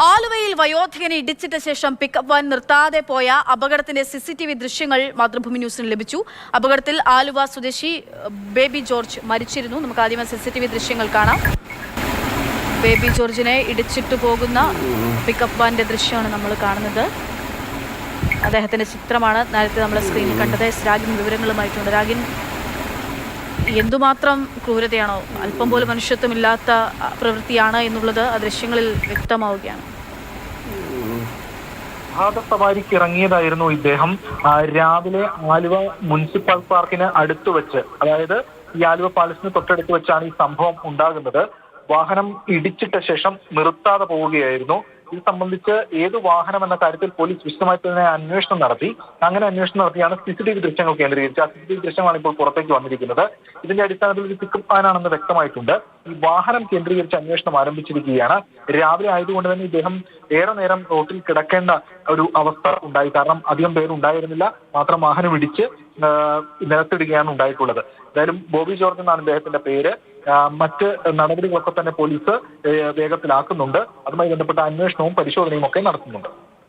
ആലുവയിൽ വയോധികനെ ഇടിച്ചിട്ട ശേഷം pickup van നിർത്താതെ പോയ അപകടത്തിന്റെ സി സി ടി വി ദൃശ്യങ്ങൾ മാതൃഭൂമി ന്യൂസിന് ലഭിച്ചു. അപകടത്തിൽ ആലുവ സ്വദേശി ബേബി ജോർജ് മരിച്ചിരുന്നു. നമുക്ക് ആദ്യമേ സി സി ടി ദൃശ്യങ്ങൾ കാണാം. ബേബി ജോർജിനെ ഇടിച്ചിട്ട് പോകുന്ന പിക്കപ്പ് വാന്റെ ദൃശ്യമാണ് നമ്മൾ കാണുന്നത്. അദ്ദേഹത്തിന്റെ ചിത്രമാണ് നേരത്തെ നമ്മൾ സ്ക്രീനിൽ കണ്ടത്. രാഗിൻ വിവരങ്ങളുമായിട്ടുണ്ട്. രാഗിൻ എന്തുമാത്രം ക്രൂരതയാണോ അല്പം പോലും മനുഷ്യത്വമില്ലാത്ത പ്രവൃത്തിയാണ് എന്നുള്ളത് ആ ദൃശ്യങ്ങളിൽ വ്യക്തമാവുകയാണ്. ഭാഗസവാരിക്ക് ഇറങ്ങിയതായിരുന്നു ഇദ്ദേഹം. രാവിലെ ആലുവ മുനിസിപ്പൽ പാർക്കിന് അടുത്ത് വെച്ച് അതായത് ഈ ആലുവ പാലസിന് തൊട്ടടുത്ത് വെച്ചാണ് ഈ സംഭവം ഉണ്ടാകുന്നത്. വാഹനം ഇടിച്ചിട്ട ശേഷം നിർത്താതെ പോവുകയായിരുന്നു. ഇത് സംബന്ധിച്ച് ഏത് വാഹനം എന്ന കാര്യത്തിൽ പോലീസ് വിശദമായി തന്നെ അന്വേഷണം നടത്തി. അങ്ങനെ അന്വേഷണം നടത്തിയാണ് സി സി ടി വി ദൃശ്യങ്ങൾ കേന്ദ്രീകരിച്ച് ആ സി സി ടി വി ദൃശ്യമാണ് ഇപ്പോൾ പുറത്തേക്ക് വന്നിരിക്കുന്നത്. ഇതിന്റെ അടിസ്ഥാനത്തിൽ ഇത് പിക്കപ്പ് വാനാണെന്ന് വ്യക്തമായിട്ടുണ്ട്. ഈ വാഹനം കേന്ദ്രീകരിച്ച് അന്വേഷണം ആരംഭിച്ചിരിക്കുകയാണ്. രാവിലെ ആയതുകൊണ്ട് തന്നെ ഇദ്ദേഹം ഏറെ നേരം റോട്ടിൽ കിടക്കേണ്ട ഒരു അവസ്ഥ ഉണ്ടായി. കാരണം അധികം പേരുണ്ടായിരുന്നില്ല മാത്രം വാഹനം ഇടിച്ച് നിലത്തിടുകയാണ് ഉണ്ടായിട്ടുള്ളത്. എന്തായാലും ബോബി ജോർജ് എന്നാണ് ഇദ്ദേഹത്തിന്റെ പേര്. മറ്റ് നടപടികളൊക്കെ തന്നെ പോലീസ് വേഗത്തിലാക്കുന്നുണ്ട്. അതുമായി ബന്ധപ്പെട്ട അന്വേഷണവും പരിശോധനയും ഒക്കെ നടത്തുന്നുണ്ട്.